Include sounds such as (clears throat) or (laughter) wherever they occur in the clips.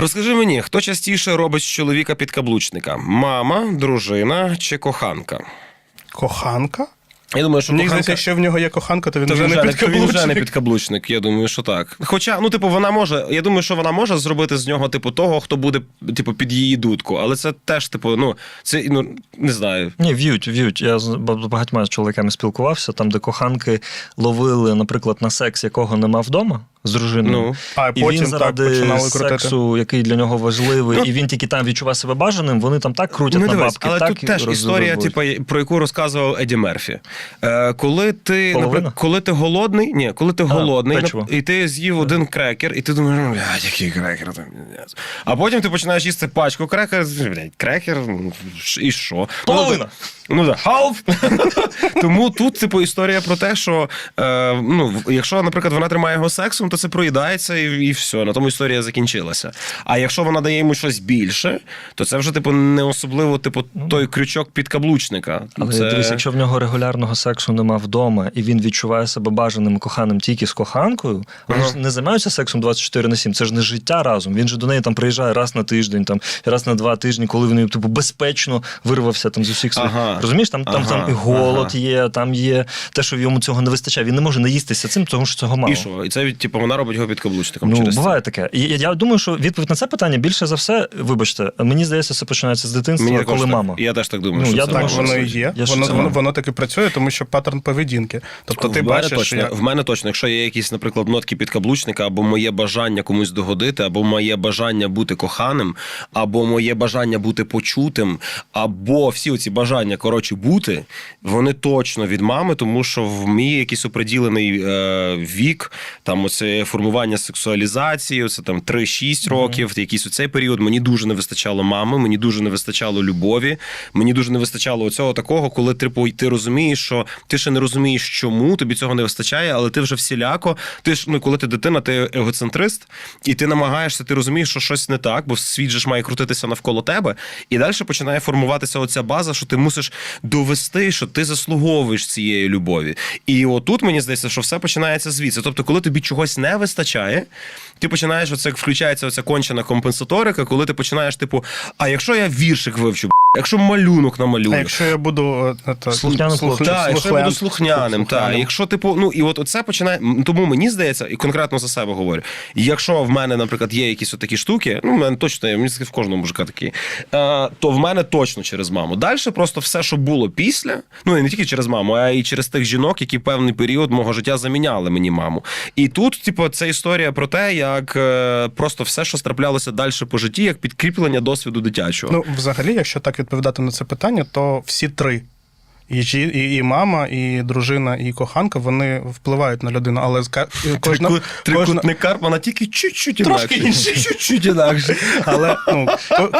Розкажи мені, хто частіше робить з чоловіка підкаблучника? Мама, дружина чи коханка? Коханка? Я думаю, що Мені коханка... здається, якщо в нього є коханка, то він То вже не підкаблучник. Він вже не підкаблучник, я думаю, що так. Хоча, ну, типу, вона може. Я думаю, що вона може зробити з нього, типу, того, хто буде, типу, під її дудку. Але це теж, типу, ну, це ну не знаю. Ні, в'ють, в'ють. Я з багатьма чоловіками спілкувався, там, де коханки ловили, наприклад, на секс, якого нема вдома з дружиною. Ну. А і потім він так починали крутити. сексу, який для нього важливий, Ну, і він тільки там відчуває себе бажаним, вони там так крутять Ну, на дивись, бабки. але так тут теж історія, типу, про яку розказував Еді Мерфі. Е, коли ти, наприклад, коли ти голодний, ні, коли ти голодний, печиво. і ти з'їв один крекер, і ти думаєш, ну, блядь, який крекер там. А потім ти починаєш їсти пачку крекер, блядь, крекер, ну, і що? Половина. Ну да, half. (laughs) Тому тут, типу, історія про те, що е, ну, якщо, наприклад, вона тримає його сексом, то це проїдається і, і все. На тому історія закінчилася. А якщо вона дає йому щось більше, то це вже, типу, не особливо, типу, той крючок підкаблучника. Але це... дивись, якщо в нього регулярного сексу нема вдома, і він відчуває себе бажаним і коханим тільки з коханкою, вони Ага. ж не займаються сексом 24 на 7, це ж не життя разом. Він же до неї там приїжджає раз на тиждень, там раз на два тижні, коли він типу безпечно вирвався там з усіх своїх. Ага. Розумієш, там, там, Ага. там і голод Ага. є, там є те, що йому цього не вистачає. Він не може наїстися цим, тому що цього мало. І що? І це, типу, вона робить його підкаблучником Ну, через це. буває таке. Я, я думаю, що відповідь на це питання більше за все, вибачте, мені здається, це починається з дитинства, Мені також коли так. мама. Я теж так думаю, Ну, що я це Так, мама. воно і є. я ж Воно, це воно, маю. воно так і працює, тому що паттерн поведінки. Тобто ти в мене бачиш, точно, як... в мене точно, якщо є якісь, наприклад, нотки підкаблучника, або моє бажання комусь догодити, або моє бажання бути коханим, або моє бажання бути почутим, або всі оці бажання, коротше, бути, вони точно від мами, тому що в мій якийсь оприділений е, вік, там оце формування сексуалізації, це там 3-6 років, якийсь у цей період мені дуже не вистачало мами, мені дуже не вистачало любові, мені дуже не вистачало оцього такого, коли типу, ти розумієш, що ти ще не розумієш, чому тобі цього не вистачає, але ти вже всіляко. Ти ж ну, коли ти дитина, ти егоцентрист, і ти намагаєшся, ти розумієш, що щось не так, бо світ же ж має крутитися навколо тебе. І далі починає формуватися оця база, що ти мусиш довести, що ти заслуговуєш цієї любові. І отут мені здається, що все починається звідси. Тобто, коли тобі чогось не вистачає, ти починаєш оце включається оця кончена компенсаторика, коли ти починаєш, типу, а якщо я віршик вивчу, якщо малюнок намалюю. А якщо я буду е, Слухняним слух-. Так, якщо я буду слухняним, слухляним. Якщо типу, ну і от оце починає. Тому мені здається, і конкретно за себе говорю. Якщо в мене, наприклад, є якісь отакі штуки, ну в мене точно є, мені в кожного мужика такі, е, то в мене точно через маму. Далі просто все, що було після, ну і не тільки через маму, а й через тих жінок, які певний період мого життя заміняли мені маму. І тут, типу, це історія про те, як е, просто все, що траплялося далі по житті, як підкріплення досвіду дитячого. Ну, взагалі, якщо так відповідати на це питання, то всі три. І, і, і мама, і дружина, і коханка вони впливають на людину, але кожна, Трикут- кожна, Трикутник Карпмана тільки чуть-чуть Трошки інакше. Чуть-чуть (laughs) інакше. але ну,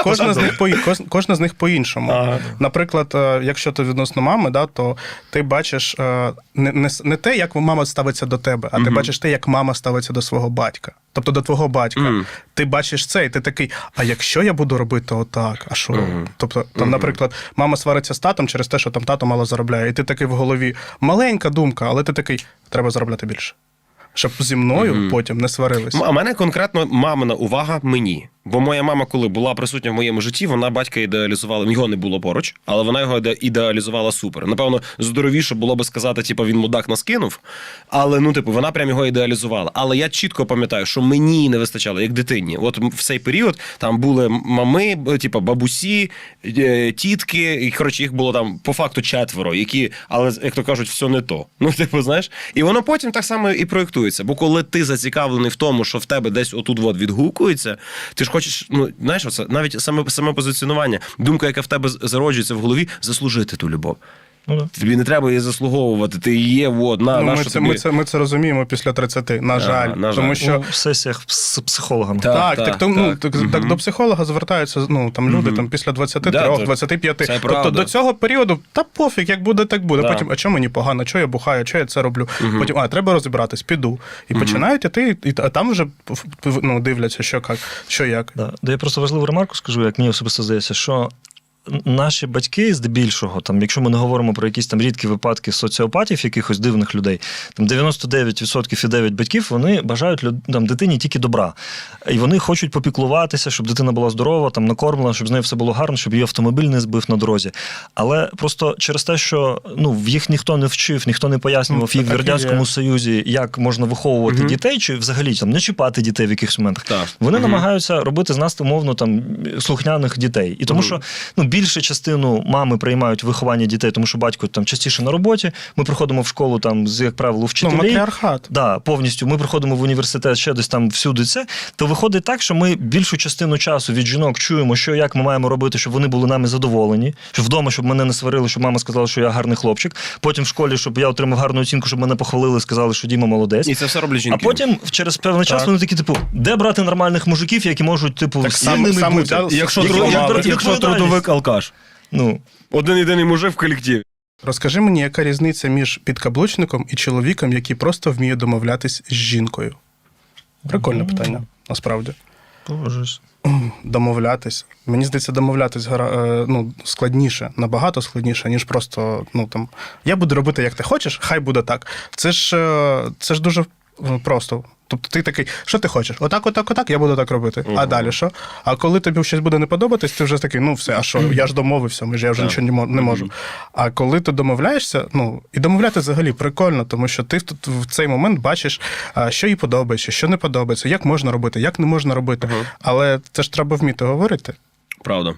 кожна, з них по кожна з них по-іншому. Ага. Наприклад, е, якщо ти відносно мами, да, то ти бачиш е, не, не, не те, як мама ставиться до тебе, а ти бачиш те, як мама ставиться до свого батька. Тобто до твого батька. Мгм. Ти бачиш це, і ти такий, а якщо я буду робити отак, а що? Тобто, там, наприклад, мама свариться з татом через те, що там тато мало заробляє, і ти такий в голові маленька думка, але ти такий, треба заробляти більше. Щоб зі мною потім не сварились. А мене конкретно мамина увага мені. Бо моя мама, коли була присутня в моєму житті, вона батька ідеалізувала. Його не було поруч, але вона його ідеалізувала супер. Напевно, здоровіше було би сказати, типу, він мудак нас кинув. Але ну, типу, вона прям його ідеалізувала. Але я чітко пам'ятаю, що мені не вистачало як дитині. От в цей період там були мами, типу, бабусі, е, тітки, і коротше, їх було там по факту четверо, які, але як то кажуть, все не то. (laughs) Ну, типу, знаєш, і воно потім так само і проєктується. Бо коли ти зацікавлений в тому, що в тебе десь отут от відгукується, ти ж хочеш, ну знаєш, оце навіть саме саме позиціонування, думка, яка в тебе зароджується в голові, заслужити ту любов. Ну, да. Тобі не треба її заслуговувати. Ти є, от, на, Ну, на ми, що це, тобі... ми, це, ми це розуміємо після 30, на жаль. на жаль. Тому що У сесіях з психологами. Так, Так, так, так, ну, так. так, так до психолога звертаються ну, там, люди там, після 23, Да, 25. це тобто правда. до цього періоду, та пофіг, як буде, так буде. Да. Потім, а чому мені погано, що я бухаю, що я це роблю? Потім, а, треба розібратись, піду. І починають іти, і, а там вже ну, дивляться, що, як, що як. Да. Де я просто важливу ремарку скажу, як мені особисто здається, що наші батьки, здебільшого, там, якщо ми не говоримо про якісь там рідкі випадки соціопатів, якихось дивних людей, там 99% і 9 батьків вони бажають люд- там, дитині тільки добра. І вони хочуть попіклуватися, щоб дитина була здорова, там накормлена, щоб з нею все було гарно, щоб її автомобіль не збив на дорозі. Але просто через те, що ну, їх ніхто не вчив, ніхто не пояснював Ну, їх в радянському Союзі, як можна виховувати Мгм. дітей, чи взагалі там не чіпати дітей в якихось моментах. Так. Вони Мгм. намагаються робити з нас умовно там слухняних дітей. І тому Мгм. що ну, більшу частину мами приймають виховання дітей, тому що батько там частіше на роботі. Ми приходимо в школу там з, як правило, Ну, вчителі. матріархат. Да, повністю. Ми приходимо в університет ще десь там всюди це. То виходить так, що ми більшу частину часу від жінок чуємо, що як ми маємо робити, щоб вони були нами задоволені. Щоб вдома, щоб мене не сварили, щоб мама сказала, що я гарний хлопчик. Потім в школі, щоб я отримав гарну оцінку, щоб мене похвалили, сказали, що Діма молодець. І це все роблять А потім через певний час Так. вони такі, типу, де брати нормальних мужиків, які можуть, типу, Так сильними саме бути. Якщо, якщо відповідальність. трудовик алкаш. Ну, Один єдиний мужик в колективі. Розкажи мені, яка різниця між підкаблучником і чоловіком, який просто вміє домовлятись з жінкою? Прикольне питання, насправді. Божись. (clears throat) Домовлятись. Мені здається, домовлятись е, ну, складніше, набагато складніше, ніж просто ну там я буду робити, як ти хочеш, хай буде так. Це ж е, це ж дуже е, просто. Тобто ти такий, що ти хочеш? Отак, отак, отак, я буду так робити. А далі що? А коли тобі щось буде не подобатись, ти вже такий, ну все, а що? Я ж домовився, ми ж я вже Так. нічого не можу. А коли ти домовляєшся, ну і домовляти взагалі прикольно, тому що ти тут в цей момент бачиш, що їй подобається, що не подобається, як можна робити, як не можна робити. Мгм. Але це ж треба вміти говорити. Правда.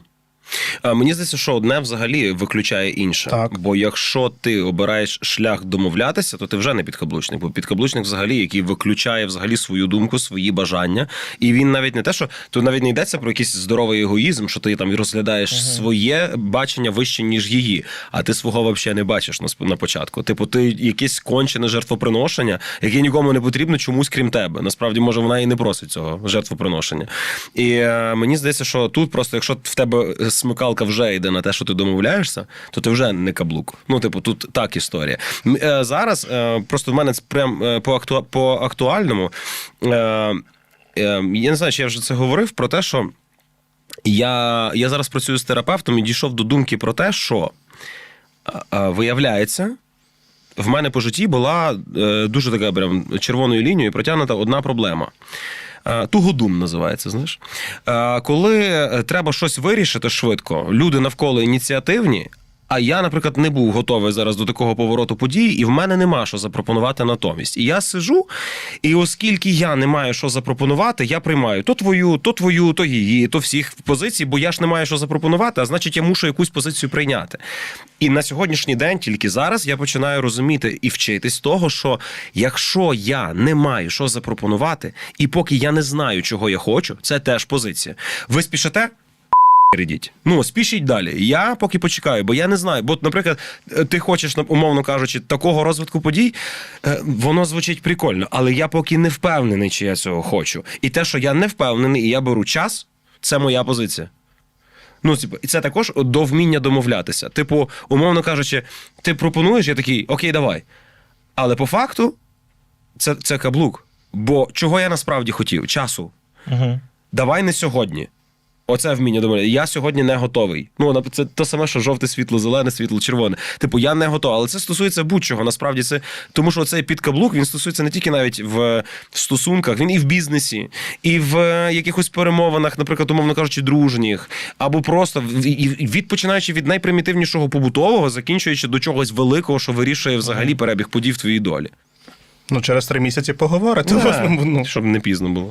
Мені здається, що одне взагалі виключає інше. Так. Бо якщо ти обираєш шлях домовлятися, то ти вже не підкаблучник. Бо підкаблучник взагалі, який виключає взагалі свою думку, свої бажання. І він навіть не те, що тут навіть не йдеться про якийсь здоровий егоїзм, що ти там розглядаєш своє бачення вище, ніж її, а ти свого взагалі не бачиш на, на початку. Типу, ти якесь кончене жертвоприношення, яке нікому не потрібно чомусь крім тебе. Насправді, може, вона і не просить цього жертвоприношення. І е, мені здається, що тут просто, якщо в тебе смикалка вже йде на те, що ти домовляєшся, то ти вже не каблук. Ну, типу, тут так історія. Е, зараз е, просто в мене прям е, по, акту... по актуальному. Я не знаю, чи я вже це говорив про те, що я, я зараз працюю з терапевтом і дійшов до думки про те, що виявляється. В мене по житті була дуже така прям червоною лінією протягнута одна проблема. Е, Тугодум називається, знаєш. Е, Коли е, треба щось вирішити швидко, люди навколо ініціативні. А я, наприклад, не був готовий зараз до такого повороту подій, і в мене нема що запропонувати натомість. І я сижу, і оскільки я не маю що запропонувати, я приймаю то твою, то твою, то її, то всіх позицій, бо я ж не маю що запропонувати, а значить, я мушу якусь позицію прийняти. І на сьогоднішній день, тільки зараз, я починаю розуміти і вчитись того, що якщо я не маю що запропонувати, і поки я не знаю, чого я хочу, це теж позиція. Ви спішите? Ідіть. Ну, спішіть далі. Я поки почекаю, бо я не знаю. Бо, наприклад, е, ти хочеш, умовно кажучи, такого розвитку подій, е, воно звучить прикольно, але я поки не впевнений, чи я цього хочу. І те, що я не впевнений, і я беру час, це моя позиція. Ну, типу, і це також до вміння домовлятися. Типу, умовно кажучи, ти пропонуєш, я такий, окей, давай. Але по факту це, це каблук. Бо чого я насправді хотів? Часу. Угу. Давай не сьогодні. Оце вміння домовляти. Я сьогодні не готовий. Ну, це те саме, що жовте світло, зелене світло, червоне. Типу, я не готовий. Але це стосується будь-чого. Насправді це тому, що цей підкаблук він стосується не тільки навіть в, в стосунках, він і в бізнесі, і в е, якихось перемовинах, наприклад, умовно кажучи, дружніх, або просто від починаючи від найпримітивнішого побутового, закінчуючи до чогось великого, що вирішує взагалі перебіг подій в твоїй долі. Ну, через три місяці поговорити. Да. власне, ну, Щоб не пізно було.